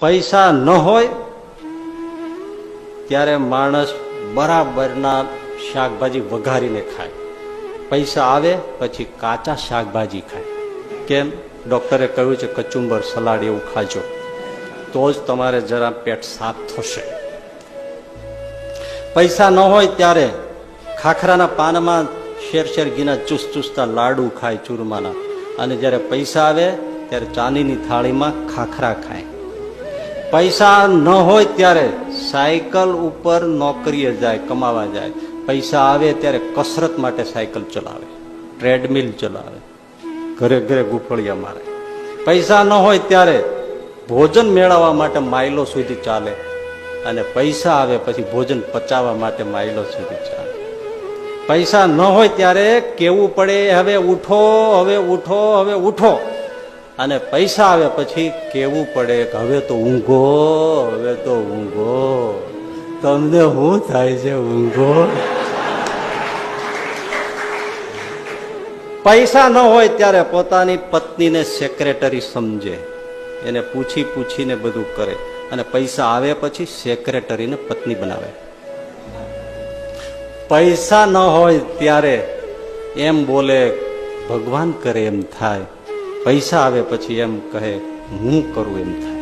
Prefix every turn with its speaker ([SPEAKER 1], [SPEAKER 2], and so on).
[SPEAKER 1] પૈસા ન હોય, ત્યારે માણસ બરાબરના શાકભાજી વઘારીને ખાય. પૈસા આવે, પછી કાચા શાકભાજી ખાય. કેમ? ડૉક્ટરે કહ્યું છે, કચુંબર, સલાડ એવું ખાજો. તો જ તમારે જરા પેટ સાફ થશે. પૈસા ન હોય ત્યારે ખાખરાના પાનમાં શેર શેર ઘીના ચૂસ ચૂસતા લાડુ ખાય ચૂરમાના. અને જ્યારે પૈસા આવે, ત્યારે ચાંદીની થાળીમાં ખાખરા ખાય. પૈસા ન હોય ત્યારે સાયકલ ઉપર નોકરીએ જાય, કમાવા જાય. પૈસા આવે ત્યારે કસરત માટે સાયકલ ચલાવે, ટ્રેડમિલ ચલાવે, ઘરે ઘરે ગુફળિયા મારે. પૈસા ન હોય ત્યારે ભોજન મેળવવા માટે માઇલો સુધી ચાલે અને પૈસા આવે પછી ભોજન પચાવવા માટે માઇલો સુધી ચાલે. પૈસા ન હોય ત્યારે કેવું પડે, હવે ઉઠો હવે ઉઠો હવે ઉઠો. અને પૈસા આવે પછી કેવું પડે કે હવે તો ઊંઘો, હવે તો ઊંઘો. તમને શું થાય છે ઊંઘો? પૈસા ન હોય ત્યારે પોતાની પત્નીને સેક્રેટરી સમજે. એને પૂછી પૂછીને બધું કરે. અને પૈસા આવે પછી સેક્રેટરીને પત્ની બનાવે. પૈસા ન હોય ત્યારે એમ બોલે, ભગવાન કરે એમ થાય. પૈસા આવે પછી એમ કહે હું કરું એમ થાય.